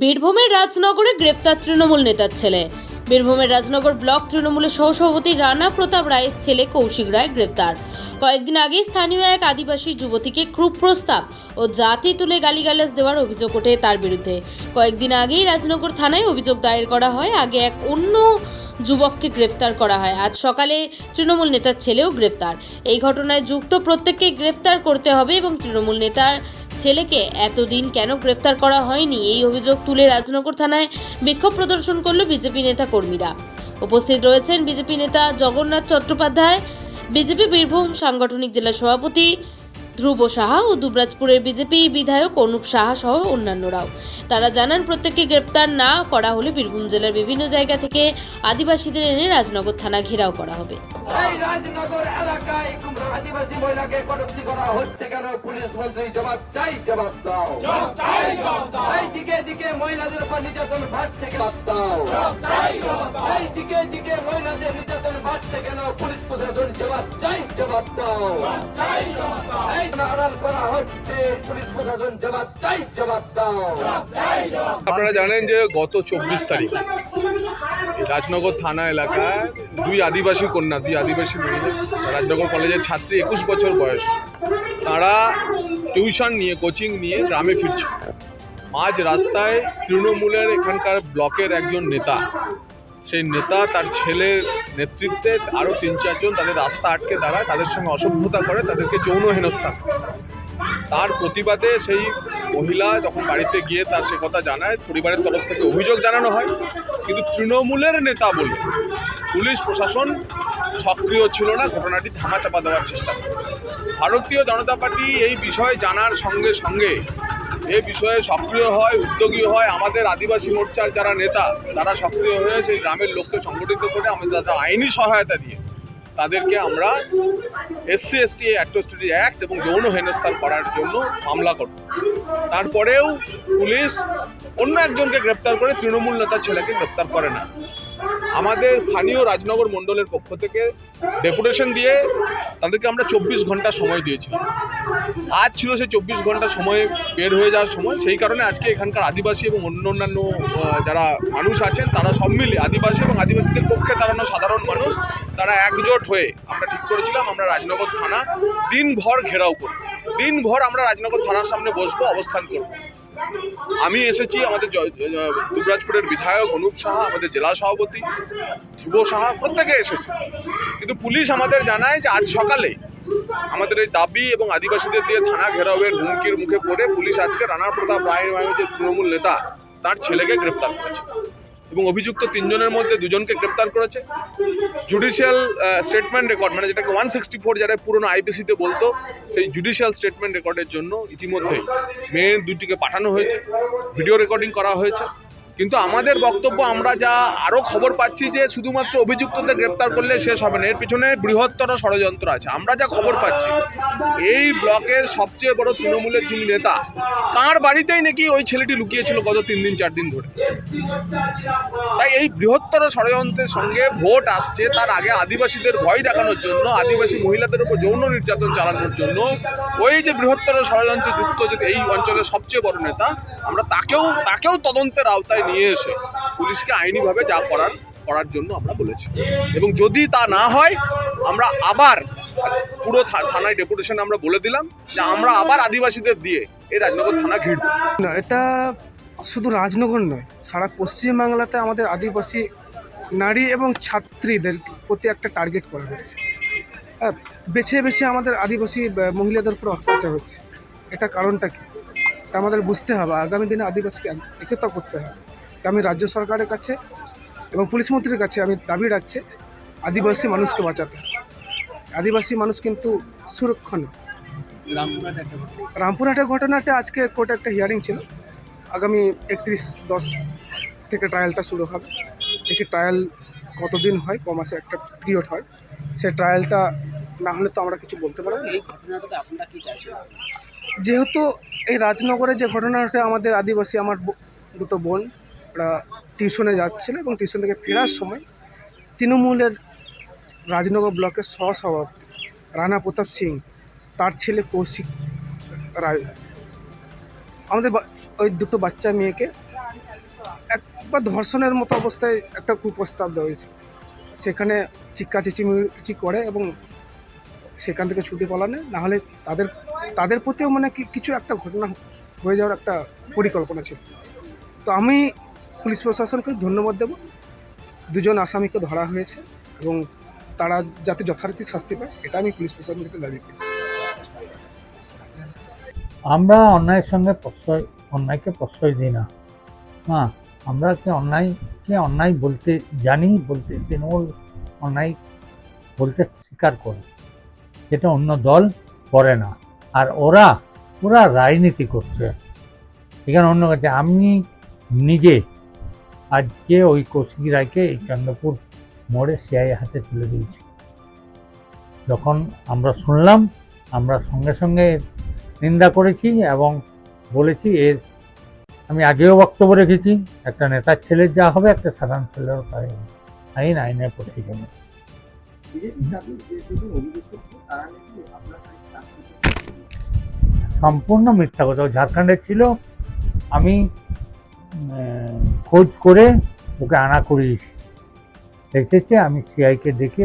বীরভূমের রাজনগরে গ্রেফতার তৃণমূল নেতার ছেলে। বীরভূমের রাজনগর ব্লক তৃণমূলের সহসভাপতি রানা প্রতাপ রায়ের ছেলে কৌশিক রায় গ্রেফতার। কয়েকদিন আগে স্থানীয় এক আদিবাসী যুবতীকে ক্রুপ প্রস্তাব ও জাতি তুলে গালিগালাজ দেওয়ার অভিযোগ ওঠে তার বিরুদ্ধে। কয়েকদিন আগেই রাজনগর থানায় অভিযোগ দায়ের করা হয়, আগে এক অন্য যুবককে গ্রেফতার করা হয়। আজ সকালে তৃণমূল নেতার ছেলেও গ্রেফতার। এই ঘটনায় যুক্ত প্রত্যেককে গ্রেফতার করতে হবে এবং তৃণমূল নেতার ছেলেকে এতদিন কেন গ্রেফতার করা হয়নি? এই অভিযোগ তুলে রাজনগর থানায় বিক্ষোভ প্রদর্শন করল বিজেপি নেতা কর্মীরা। উপস্থিত রয়েছেন বিজেপি নেতা জগন্নাথ চট্টোপাধ্যায়, বিজেপি বীরভূম সাংগঠনিক জেলা সভাপতি ধ্রুব সাহা ও দুবরাজপুরের বিজেপি বিধায়ক অনুপ সাহা সহ অন্যান্যরাও। তারা জানান প্রত্যেককে গ্রেপ্তার না করা হলে বীরভূম জেলার বিভিন্ন জায়গা থেকে আদিবাসীদের এনে রাজনগর থানা ঘেরাও করা হবে। রাজনগর এলাকায় আদিবাসী মহিলাকে কটূক্তি করা হচ্ছে কেন? পুলিশ মন্ত্রী জবাব চাই জবাব দাও। এই দিকে দিকে মহিলাদের উপর নির্যাতন বাড়ছে কেন? এই দিকে দিকে মহিলাদের নির্যাতন বাড়ছে কেন? পুলিশ প্রশাসন জবাব চাই জবাব দাও। এই আড়াল করা হচ্ছে পুলিশ প্রশাসন জবাব চাই জবাব দাও। আপনারা জানেন যে গত চব্বিশ তারিখ রাজনগর থানা এলাকায় দুই আদিবাসী কন্যা দুই আদিবাসী মহিলা রাজনগর কলেজের ছাত্রী একুশ বছর বয়স। তারা টিউশন নিয়ে কোচিং নিয়ে গ্রামে ফিরছিল মাঝ রাস্তায় তৃণমূলের এখানকার ব্লকের একজন নেতা। সেই নেতা, তার ছেলের নেতৃত্বে আরও তিন, চারজন তাদের রাস্তা আটকে দাঁড়ায়, তাদের সঙ্গে অসভ্যতা করে, তাদেরকে যৌন হেনস্থা। তার প্রতিবাদে সেই মহিলা যখন বাড়িতে গিয়ে তার সে কথা জানায়, পরিবারের তরফ থেকে অভিযোগ জানানো হয়। কিন্তু তৃণমূলের নেতা বলে পুলিশ প্রশাসন সক্রিয় ছিল না, ঘটনাটি ধামাচাপা দেওয়ার চেষ্টা ভারতীয় জনতা পার্টি এই বিষয়ে জানার সঙ্গে সঙ্গে এই বিষয়ে সক্রিয় হয়, উদ্যোগী হয় আমাদের আদিবাসী মোর্চার যারা নেতা, তারা সক্রিয় হয়ে সেই গ্রামের লোককে সংগঠিত করে আমাদের তাদের আইনি সহায়তা দিয়ে তাদেরকে আমরা এসসি এসটি অ্যাট্রোসিটি অ্যাক্ট এবং যৌন হেনস্থার করার জন্য মামলা করব। তারপরেও পুলিশ অন্য একজনকে গ্রেপ্তার করে, তৃণমূল নেতার ছেলেকে গ্রেপ্তার করে না। আমাদের স্থানীয় রাজনগর মণ্ডলের পক্ষ থেকে ডেপুটেশন দিয়ে তাদেরকে আমরা চব্বিশ ঘণ্টা সময় দিয়েছিলাম। আজ ছিল সেই চব্বিশ ঘণ্টা সময় বের হয়ে যাওয়ার সময়। সেই কারণে আজকে এখানকার আদিবাসী এবং অন্য অন্যান্য যারা মানুষ আছেন, তারা সব মিলে আদিবাসী এবং আদিবাসীদের পক্ষে দাঁড়ানো সাধারণ মানুষ, তারা একজোট হয়ে আমরা ঠিক করেছিলাম, আমরা রাজনগর থানা দিনভর ঘেরাও করব। দিনভর আমরা রাজনগর থানার সামনে বসবো, অবস্থান করব। আমি এসেছি আমাদের দুবরাজপুরের বিধায়ক অনুপ সাহা, আমাদের জেলা সভাপতি ধ্রুব সাহা, প্রত্যেকে এসেছে। কিন্তু পুলিশ আমাদের জানায় যে আজ সকালে আমাদের এই দাবি এবং আদিবাসীদের দিয়ে থানা ঘেরাওয়ের হুমকির মুখে পড়ে পুলিশ আজকে রানা প্রতাপ রায় যে তৃণমূল নেতা, তার ছেলেকে গ্রেপ্তার করেছে। এবং অভিযুক্ত তিনজনের মধ্যে দুজনকে গ্রেপ্তার করেছে। জুডিশিয়াল স্টেটমেন্ট রেকর্ড মানে যেটাকে ওয়ান সিক্সটি ফোর যারা পুরনো আইপিসিতে বলতো, সেই জুডিশিয়াল স্টেটমেন্ট রেকর্ডের জন্য ইতিমধ্যে মেয়ে দুটিকে পাঠানো হয়েছে। ভিডিও রেকর্ডিং করা হয়েছে। কিন্তু আমাদের বক্তব্য আমরা যা আরও খবর পাচ্ছি যে শুধুমাত্র অভিযুক্তদের গ্রেপ্তার করলে শেষ হবে না। এর পিছনে বৃহত্তর ষড়যন্ত্র আছে। আমরা যা খবর পাচ্ছি, এই ব্লকের সবচেয়ে বড় তৃণমূলের যিনি নেতা, তার বাড়িতেই নাকি ওই ছেলেটি লুকিয়েছিল গত তিন দিন, চার দিন ধরে। তাই এই বৃহত্তর ষড়যন্ত্রের সঙ্গে ভোট আসছে, তার আগে আদিবাসীদের ভয় দেখানোর জন্য, আদিবাসী মহিলাদের উপর যৌন নির্যাতন চালানোর জন্য, ওই যে বৃহত্তর ষড়যন্ত্রে যুক্ত যে এই অঞ্চলের সবচেয়ে বড় নেতা, আমরা তাকেও তাকেও তদন্তের আওতায় নিয়ে এসে পুলিশকে আইনিভাবে যা করার করার জন্য আমরা বলেছি। এবং যদি তা না হয়, আমরা আবার পুরো থানায় ডেপুটেশন আমরা বলে দিলাম যে আমরা আবার আদিবাসীদের দিয়ে এই রাজনগর থানা ঘিরব। না, এটা শুধু রাজনগর নয়, সারা পশ্চিমবাংলাতে আমাদের আদিবাসী নারী এবং ছাত্রীদের প্রতি একটা টার্গেট করা হয়েছে। হ্যাঁ বেছে বেছে আমাদের আদিবাসী মহিলাদের উপর অত্যাচার হচ্ছে। এটা কারণটা কি? আমাদের বুঝতে হবে। আগামী দিনে আদিবাসীকে এক- একতা করতে হবে। আমি রাজ্য সরকারের কাছে এবং পুলিশ মন্ত্রীর কাছে আমি দাবি রাখছি আদিবাসী মানুষকে বাঁচাতে। আদিবাসী মানুষ কিন্তু সুরক্ষণ। রামপুরহাটের ঘটনাটা আজকে কোর্টে একটা হিয়ারিং ছিল। আগামী একত্রিশ দশ থেকে ট্রায়ালটা শুরু হবে। দেখি ট্রায়াল কতদিন হয় ক মাসে একটা পিরিয়ড হয়। সে ট্রায়ালটা না হলে তো আমরা কিছু বলতে পারব যেহেতু এই রাজনগরে যে ঘটনাটা আমাদের আদিবাসী আমার দুটো বোন ওরা টিউশনে যাচ্ছিল এবং টিউশন থেকে ফেরার সময় তৃণমূলের রাজনগর ব্লকের সহসভাপতি রানা প্রতাপ সিং, তার ছেলে কৌশিক রায়। আমাদের ওই দুটো বাচ্চা মেয়েকে একবার ধর্ষণের মতো অবস্থায় একটা কুপ্রস্তাব দেওয়া হয়েছে। সেখানে চিক্কা চেঁচিমেচি করে এবং সেখান থেকে ছুটি পালানে নাহলে তাদের তাদের প্রতিও মানে কিছু একটা ঘটনা হয়ে যাওয়ার একটা পরিকল্পনা ছিল। তো আমি পুলিশ প্রশাসনকে ধন্যবাদ দেব। দুজন আসামিকে ধরা হয়েছে এবং তারা যাতে যথারীতি শাস্তি পায়, এটা আমি পুলিশ প্রশাসনকে দাবি করি। আমরা অন্যায়ের সঙ্গে প্রশ্রয়, অন্যায়কে প্রশ্রয় দিই না। হ্যাঁ আমরা কি অন্যায়কে অন্যায় বলতে জানি, বলতে তৃণমূল অন্যায় বলতে স্বীকার করে। যেটা অন্য দল করে না। আর ওরা ওরা রাজনীতি করছে। এখানে অন্য কাছে আমি নিজে আজকে ওই কৌশিকী রায়কে এই চন্দ্রপুর মোড়ে সিআই হাতে তুলে দিয়েছি। যখন আমরা শুনলাম, আমরা সঙ্গে সঙ্গে নিন্দা করেছি এবং বলেছি, এর আমি আগেও বক্তব্য রেখেছি, একটা নেতার ছেলের যা হবে, একটা সাধারণ ছেলেরও তাই হবে। আইন, আইনের পথে যাবে সম্পূর্ণ মিথ্যা কথা। ঝাড়খণ্ডের ছিল, আমি খোঁজ করে ওকে আনা করিয়েছি। এসেছে আমি সিআইকে ডেকে